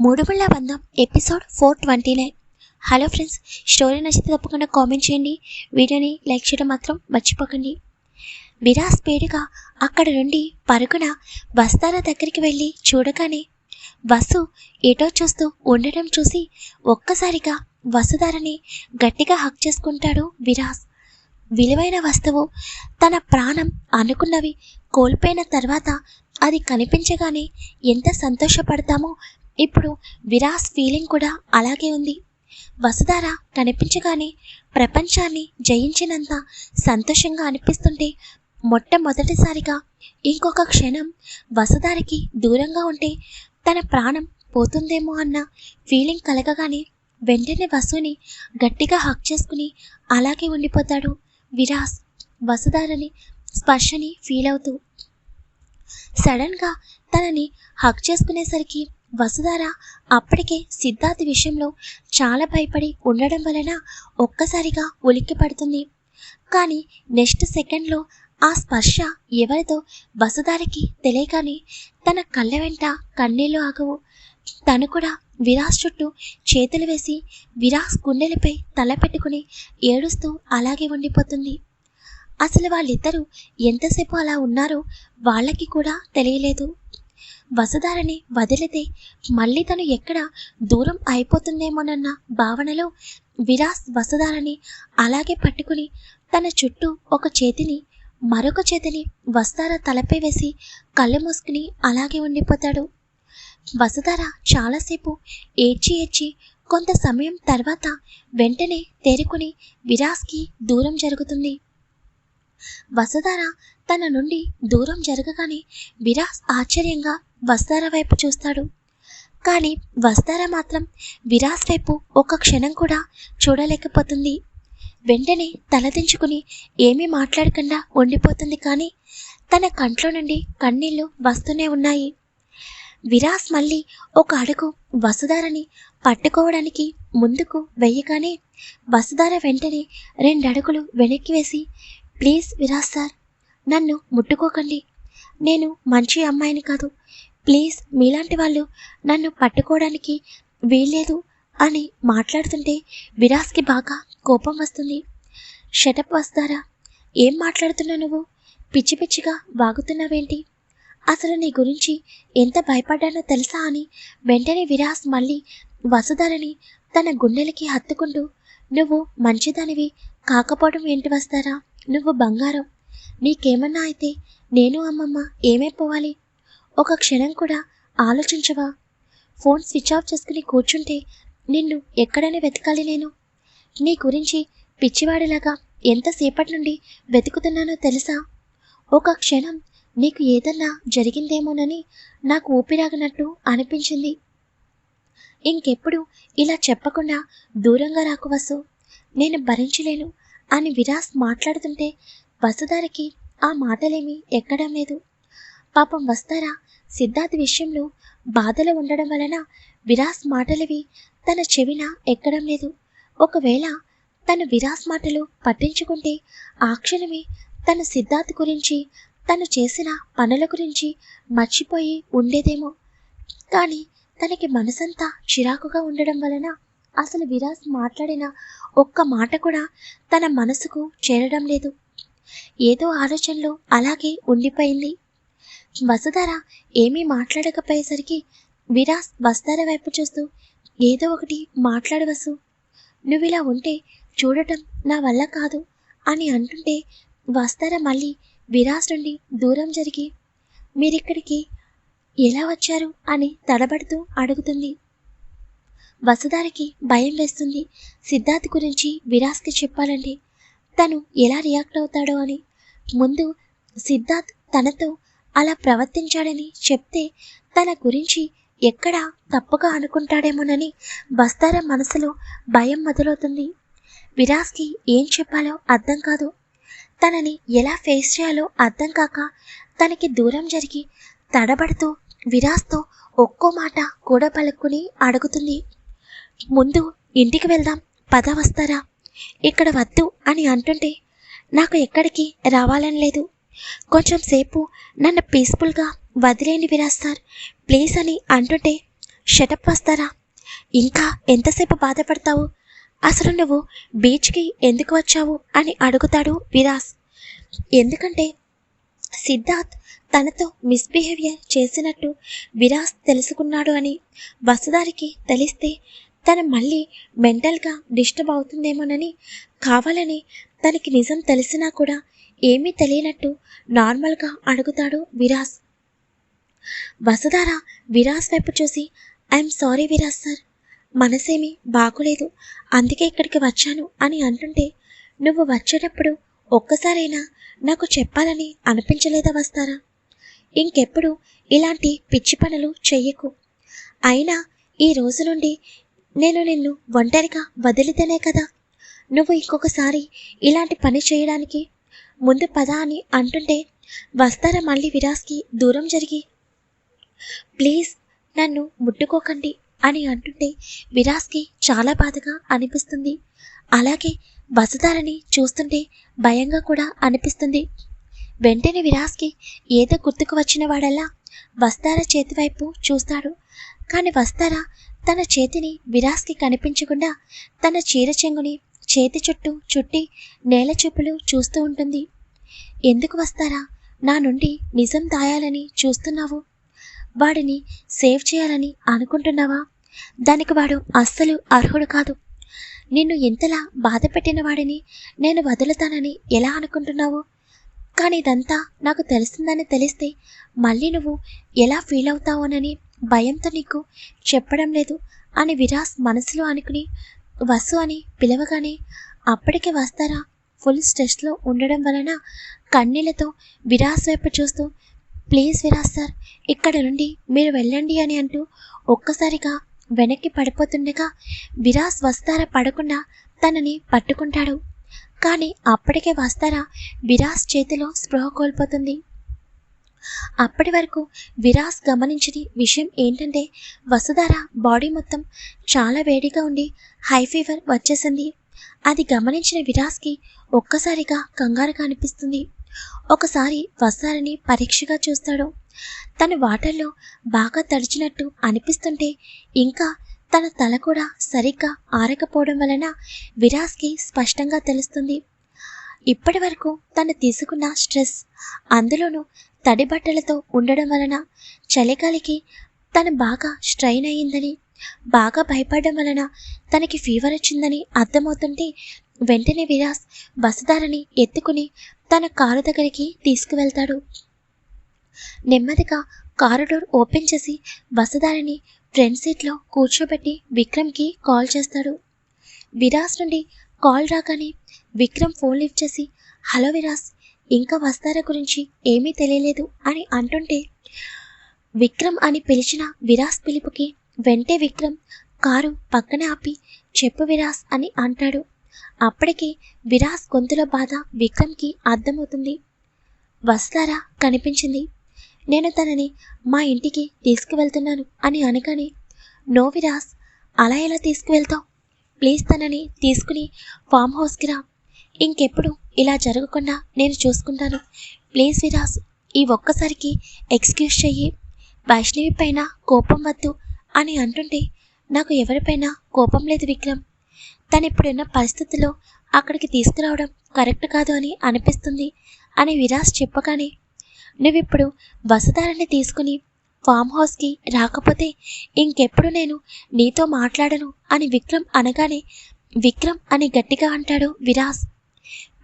మూడుమళ్ళ బంధం episode four twenty nine. Hello friends story నచ్చితే తప్పకుండా కామెంట్ చేయండి. వీడియోని లైక్ చేయడం మాత్రం మర్చిపోకండి. విరాస్ పేరుగా అక్కడ నుండి పరుగున బస్తాల దగ్గరికి వెళ్ళి చూడగానే వసు ఎటో చూస్తూ ఉండడం చూసి ఒక్కసారిగా వసుధారని గట్టిగా హక్ చేసుకుంటాడు విరాస్. విలువైన వస్తువు తన ప్రాణం అనుకున్నవి కోల్పోయిన తర్వాత అది కనిపించగానే ఎంత సంతోషపడతామో ఇప్పుడు విరాస్ ఫీలింగ్ కూడా అలాగే ఉంది. వసుధార కనిపించగానే ప్రపంచాన్ని జయించినంత సంతోషంగా అనిపిస్తుంటే మొట్టమొదటిసారిగా ఇంకొక క్షణం వసుధారికి దూరంగా ఉంటే తన ప్రాణం పోతుందేమో అన్న ఫీలింగ్ కలగగానే వెంటనే వసుని గట్టిగా హక్ చేసుకుని అలాగే ఉండిపోతాడు విరాస్. వసుధారని స్పర్శని ఫీల్ అవుతూ సడన్గా తనని హక్ చేసుకునేసరికి వసుధార అప్పటికే సిద్ధార్థ్ విషయంలో చాలా భయపడి ఉండడం వలన ఒక్కసారిగా ఉలిక్కి పడుతుంది కానీ నెక్స్ట్ సెకండ్లో ఆ స్పర్శ ఎవరితో వసుధారకి తెలియగానే తన కళ్ళ వెంట కన్నీళ్ళు ఆగవు. తను కూడా విరాస్ చుట్టూ చేతులు వేసి విరాస్ గుండెలపై తల పెట్టుకుని ఏడుస్తూ అలాగే ఉండిపోతుంది. అసలు వాళ్ళిద్దరూ ఎంతసేపు అలా ఉన్నారో వాళ్ళకి కూడా తెలియలేదు. వసుధారని వదిలితే మళ్ళీ తను ఎక్కడ దూరం అయిపోతుందేమోనన్న భావనలో విరాస్ వసుధారని అలాగే పట్టుకుని తన చుట్టూ ఒక చేతిని మరొక చేతిని వస్తార తలపై వేసి కళ్ళు మూసుకుని అలాగే ఉండిపోతాడు. వసుధార చాలాసేపు ఏడ్చి ఏడ్చి కొంత సమయం తర్వాత వెంటనే తేరుకుని విరాస్కి దూరం జరుగుతుంది. వసుధార తన నుండి దూరం జరగగానే విరాస్ ఆశ్చర్యంగా వసుధార వైపు చూస్తాడు. కానీ వసుధార మాత్రం విరాస్ వైపు ఒక క్షణం కూడా చూడలేకపోతుంది. వెంటనే తలదించుకుని ఏమీ మాట్లాడకుండా ఉండిపోతుంది కానీ తన కంట్లో నుండి కన్నీళ్ళు వస్తూనే ఉన్నాయి. విరాస్ మళ్ళీ ఒక అడుగు వసుధారని పట్టుకోవడానికి ముందుకు వెయ్యగానే వసుధార వెంటనే రెండు అడుగులు వెనక్కి వేసి ప్లీజ్ విరాజ్ సార్ నన్ను ముట్టుకోకండి. నేను మంచి అమ్మాయిని కాదు. ప్లీజ్ మీలాంటి వాళ్ళు నన్ను పట్టుకోవడానికి వీల్లేదు అని మాట్లాడుతుంటే విరాస్కి బాగా కోపం వస్తుంది. షటప్ వస్తారా? ఏం మాట్లాడుతున్నావు నువ్వు? పిచ్చి పిచ్చిగా వాగుతున్నావేంటి? అసలు నీ గురించి ఎంత భయపడ్డానో తెలుసా అని వెంటనే విరాస్ మళ్ళీ వసుధరని తన గుండెలకి హత్తుకుంటూ నువ్వు మంచిదానివి కాకపోవడం ఏంటి వస్తారా? నువ్వు బంగారం. నీకేమన్నా అయితే నేను అమ్మమ్మ ఏమైపోవాలి ఒక క్షణం కూడా ఆలోచించవా? ఫోన్ స్విచ్ ఆఫ్ చేసుకుని కూర్చుంటే నిన్ను ఎక్కడైనా వెతకాలి నేను. నీ గురించి పిచ్చివాడిలాగా ఎంతసేపటి నుండి వెతుకుతున్నానో తెలుసా? ఒక క్షణం నీకు ఏదన్నా జరిగిందేమోనని నాకు ఊపిరాగినట్టు అనిపించింది. ఇంకెప్పుడు ఇలా చెప్పకుండా దూరంగా రాకు వసు. నేను భరించలేను. అని విరాస్ మాట్లాడుతుంటే వసుధారకి ఆ మాటలేమీ ఎక్కడం లేదు. పాపం వస్తారా సిద్ధార్థ్ విషయంలో బాధలు ఉండడం వలన విరాస్ మాటలవి తన చెవిన ఎక్కడం లేదు. ఒకవేళ తను విరాస్ మాటలు పట్టించుకుంటే ఆ క్షణమే తను సిద్ధార్థ్ గురించి తను చేసిన పనుల గురించి మర్చిపోయి ఉండేదేమో. కానీ తనకి మనసంతా చిరాకుగా ఉండడం వలన అసలు విరాస్ మాట్లాడిన ఒక్క మాట కూడా తన మనసుకు చేరడం లేదు. ఏదో ఆలోచనలో అలాగే ఉండిపోయింది. వసుధర ఏమీ మాట్లాడకపోయేసరికి విరాస్ వస్తార వైపు చూస్తూ ఏదో ఒకటి మాట్లాడవసు నువ్వు ఇలా ఉంటే చూడటం నా వల్ల కాదు అని అంటుంటే వస్తార మళ్ళీ విరాస్ నుండి దూరం జరిగి మీరిక్కడికి ఎలా వచ్చారు? అని తడబడుతూ అడుగుతుంది. వసుధారకి భయం వేస్తుంది. సిద్ధార్థ్ గురించి విరాస్కి చెప్పాలండి తను ఎలా రియాక్ట్ అవుతాడో అని. ముందు సిద్ధార్థ్ తనతో అలా ప్రవర్తించాడని చెప్తే తన గురించి ఎక్కడ తప్పుగా అనుకుంటాడేమోనని బస్తార మనసులో భయం మొదలవుతుంది. విరాస్కి ఏం చెప్పాలో అర్థం కాదు. తనని ఎలా ఫేస్ చేయాలో అర్థం కాక తనకి దూరం జరిగి తడబడుతూ విరాస్తో ఒక్కో మాట కూడా పలుకుని అడుగుతుంది. ముందు ఇంటికి వెళ్దాం. పద వస్తారా? ఇక్కడ వద్దు అని అంటుంటే నాకు ఎక్కడికి రావాలని లేదు. కొంచెం సేపు నన్ను పీస్ఫుల్గా వదిలేని విరాజ్ సార్ ప్లీజ్ అని అంటుంటే షటప్ వస్తారా? ఇంకా ఎంతసేపు బాధపడతావు? అసలు నువ్వు బీచ్కి ఎందుకు వచ్చావు? అని అడుగుతాడు విరాస్ ఎందుకంటే సిద్ధార్థ్ తనతో మిస్బిహేవియర్ చేసినట్టు విరాస్ తెలుసుకున్నాడు అని వసుదారికి తెలిస్తే తను మళ్ళీ మెంటల్గా డిస్టర్బ్ అవుతుందేమోనని కావాలని తనకి నిజం తెలిసినా కూడా ఏమీ తెలియనట్టు నార్మల్గా అడుగుతాడు విరాస్. వసుధార విరాస్ వైపు చూసి ఐఎమ్ సారీ విరాస్ సార్ మనసేమీ బాగోలేదు అందుకే ఇక్కడికి వచ్చాను అని అంటుంటే నువ్వు వచ్చేటప్పుడు ఒక్కసారైనా నాకు చెప్పాలని అనిపించలేదా వస్తారా? ఇంకెప్పుడు ఇలాంటి పిచ్చి పనులు చెయ్యకు. అయినా ఈ రోజు నుండి నేను నిన్ను ఒంటరిగా వదిలితేనే కదా. నువ్వు ఇంకొకసారి ఇలాంటి పని చేయడానికి ముందు పద అని అంటుంటే వస్తారా మళ్ళీ విరాస్కి దూరం జరిగి? ప్లీజ్ నన్ను ముట్టుకోకండి అని అంటుంటే విరాస్కి చాలా బాధగా అనిపిస్తుంది. అలాగే వసుధారని చూస్తుంటే భయంగా కూడా అనిపిస్తుంది. వెంటనే విరాస్కి ఏదో గుర్తుకు వచ్చిన వాడల్లా వస్తారా చేతివైపు చూస్తాడు. కానీ వస్తారా తన చేతిని విరాస్కి కనిపించకుండా తన చీర చెంగుని చేతి చుట్టూ చుట్టి నేల చూపులు చూస్తూ ఉంటుంది. ఎందుకు వస్తారా? నా నుండి నిజం దాయాలని చూస్తున్నావు. వాడిని సేవ్ చేయాలని అనుకుంటున్నావా? దానికి వాడు అస్సలు అర్హుడు కాదు. నిన్ను ఇంతలా బాధ పెట్టిన వాడిని నేను వదులుతానని ఎలా అనుకుంటున్నావు? కానీ ఇదంతా నాకు తెలిసిందని తెలిస్తే మళ్ళీ నువ్వు ఎలా ఫీల్ అవుతావోనని భయంతో నీకు చెప్పడం లేదు అని విరాస్ మనసులో అనుకుని వసు అని పిలవగానే అప్పటికే వస్తారా? ఫుల్ స్ట్రెస్లో ఉండడం వలన కన్నీళ్ళతో విరాస్ వైపు చూస్తూ ప్లీజ్ విరాస్ సార్ ఇక్కడ నుండి మీరు వెళ్ళండి అని అంటూ ఒక్కసారిగా వెనక్కి పడిపోతుండగా విరాస్ వస్తారా పడకుండా తనని పట్టుకుంటాడు. కానీ అప్పటికే వస్తారా? విరాస్ చేతిలో స్పృహ కోల్పోతుంది. అప్పటి వరకు విరాస్ గమనించిన విషయం ఏంటంటే వసుధార బాడీ మొత్తం చాలా వేడిగా ఉండి హై ఫీవర్ వచ్చేసింది. అది గమనించిన విరాస్కి ఒక్కసారిగా కంగారుగా అనిపిస్తుంది. ఒకసారి వసుధారని పరీక్షగా చూస్తాడు. తన వాటర్లో బాగా తడిచినట్టు అనిపిస్తుంటే ఇంకా తన తల కూడా సరిగ్గా ఆరకపోవడం వలన విరాస్కి స్పష్టంగా తెలుస్తుంది. ఇప్పటి వరకు తను తీసుకున్న స్ట్రెస్ అందులోనూ తడి బట్టలతో ఉండడం వలన చలిగాలికి తను బాగా స్ట్రైన్ అయ్యిందని బాగా భయపడడం వలన తనకి ఫీవర్ వచ్చిందని అర్థమవుతుంటే వెంటనే విరాస్ బసదారని ఎత్తుకుని తన కారు దగ్గరికి తీసుకువెళ్తాడు. నెమ్మదిగా కారు డోర్ ఓపెన్ చేసి బసదారిని ఫ్రంట్ సీట్లో కూర్చోబెట్టి విక్రమ్కి కాల్ చేస్తాడు. విరాస్ నుండి కాల్ రాగానే విక్రమ్ ఫోన్ లిఫ్ట్ చేసి హలో విరాస్ ఇంకా వస్తారా గురించి ఏమీ తెలియలేదు అని అంటుంటే విక్రమ్ అని పిలిచిన విరాస్ పిలుపుకి వెంటే విక్రమ్ కారు పక్కన ఆపి చెప్పు విరాస్ అని అంటాడు. అప్పటికి విరాస్ గొంతులో బాధ విక్రమ్కి అర్థమవుతుంది. వస్తారా? కనిపించింది. నేను తనని మా ఇంటికి తీసుకువెళ్తున్నాను అని అనగానే నో విరాస్ అలా ఎలా తీసుకువెళ్తావు? ప్లీజ్ తనని తీసుకుని ఫామ్ హౌస్కి రా. ఇంకెప్పుడు ఇలా జరగకుండా నేను చూసుకుంటాను ప్లీజ్ విరాజ్ ఈ ఒక్కసారికి ఎక్స్క్యూజ్ చెయ్యి. వైష్ణవి పైన కోపం వద్దు అని అంటుంటే నాకు ఎవరిపైన కోపం లేదు విక్రమ్. తను ఇప్పుడున్న పరిస్థితుల్లో అక్కడికి తీసుకురావడం కరెక్ట్ కాదు అని అనిపిస్తుంది అని విరాస్ చెప్పగానే నువ్విప్పుడు వసదారాన్ని తీసుకుని ఫామ్ హౌస్కి రాకపోతే ఇంకెప్పుడు నేను నీతో మాట్లాడను? అని విక్రమ్ అనగానే విక్రమ్ అని గట్టిగా అంటాడు విరాస్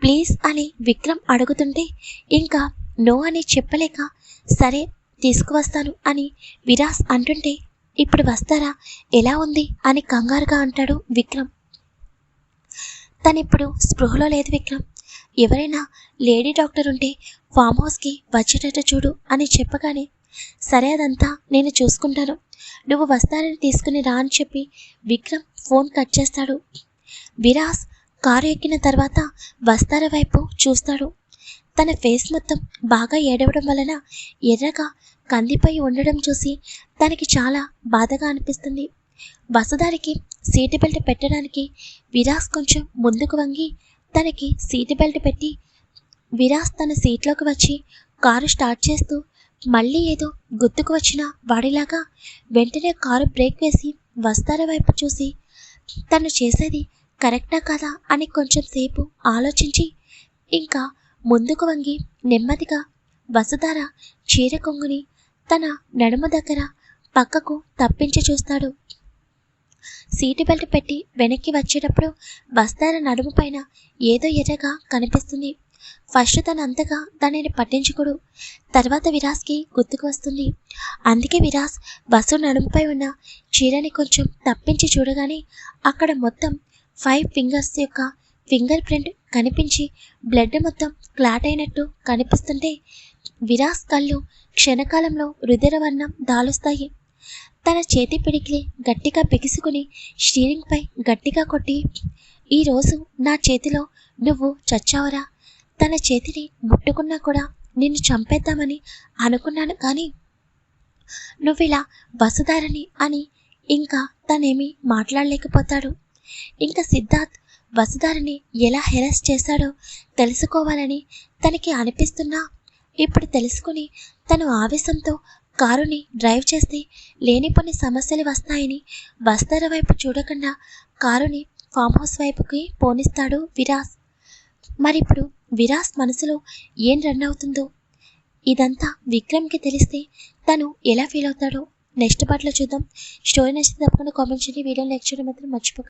ప్లీజ్ అని విక్రమ్ అడుగుతుంటే ఇంకా నో అని చెప్పలేక సరే తీసుకువస్తాను అని విరాస్ అంటుంటే ఇప్పుడు వస్తారా? ఎలా ఉంది? అని కంగారుగా అంటాడు విక్రమ్. తనిప్పుడు స్పృహలో లేదు విక్రమ్. ఎవరైనా లేడీ డాక్టర్ ఉంటే ఫామ్ హౌస్కి వచ్చేటట్టు చూడు అని చెప్పగానే సరే అదంతా నేను చూసుకుంటాను. నువ్వు వస్తానని తీసుకుని రా అని చెప్పి విక్రమ్ ఫోన్ కట్ చేస్తాడు. విరాస్ కారు ఎక్కిన తర్వాత వస్తార వైపు చూస్తాడు. తన ఫేస్ మొత్తం బాగా ఏడవడం వలన ఎర్రగా కందిపై ఉండడం చూసి తనకి చాలా బాధగా అనిపిస్తుంది. వసుదారికి సీటు బెల్ట్ పెట్టడానికి విరాస్ కొంచెం ముందుకు వంగి తనకి సీటు బెల్ట్ పెట్టి విరాస్ తన సీట్లోకి వచ్చి కారు స్టార్ట్ చేస్తూ మళ్ళీ ఏదో గుర్తుకు వచ్చిన వాడిలాగా వెంటనే కారు బ్రేక్ వేసి వస్తార వైపు చూసి తను చేసేది కరెక్టా కాదా అని కొంచెం సేపు ఆలోచించి ఇంకా ముందుకు వంగి నెమ్మదిగా వసుధార చీర కొంగుని తన నడుమ దగ్గర పక్కకు తప్పించి చూస్తాడు. సీటు బెల్ట్ పెట్టి వెనక్కి వచ్చేటప్పుడు వస్తార నడుము పైన ఏదో ఎర్రగా కనిపిస్తుంది. ఫస్ట్ తను అంతగా దానిని పట్టించుకోడు. తర్వాత విరాస్కి గుర్తుకు వస్తుంది. అందుకే విరాస్ బస్సు నడుముపై ఉన్న చీరని కొంచెం తప్పించి చూడగానే అక్కడ మొత్తం ఫైవ్ ఫింగర్స్ యొక్క ఫింగర్ ప్రింట్ కనిపించి బ్లడ్ మొత్తం క్లాట్ అయినట్టు కనిపిస్తుంటే విరాస్ కళ్ళు క్షణకాలంలో రుధిరవర్ణం దాలుస్తాయి. తన చేతి పిడికిలి గట్టిగా బిగుసుకుని స్టీరింగ్పై గట్టిగా కొట్టి ఈరోజు నా చేతిలో నువ్వు చచ్చావరా. తన చేతిని ముట్టుకున్నా కూడా నిన్ను చంపేద్దామని అనుకున్నాను కానీ నువ్విలా వసుదారని అని ఇంకా తనేమీ మాట్లాడలేకపోతాడు. ఇంకా సిద్ధార్థ్ వసుధారిని ఎలా హెరాస్ చేశాడో తెలుసుకోవాలని తనకి అనిపిస్తున్నా. ఇప్పుడు తెలుసుకుని తను ఆవేశంతో కారుని డ్రైవ్ చేస్తే లేనిపోని సమస్యలు వస్తాయని వస్తార వైపు చూడకుండా కారుని ఫామ్ హౌస్ వైపుకి పోనిస్తాడు విరాస్. మరిప్పుడు విరాస్ మనసులో ఏం రన్ అవుతుందో? ఇదంతా విక్రమ్కి తెలిస్తే తను ఎలా ఫీల్ అవుతాడో? నెక్స్ట్ పాటలో చూద్దాం. స్టోరీ నచ్చితే తప్పకుండా కామెంట్ చేయండి. వీడియో లైక్ చేయడం మాత్రం మర్చిపోకండి.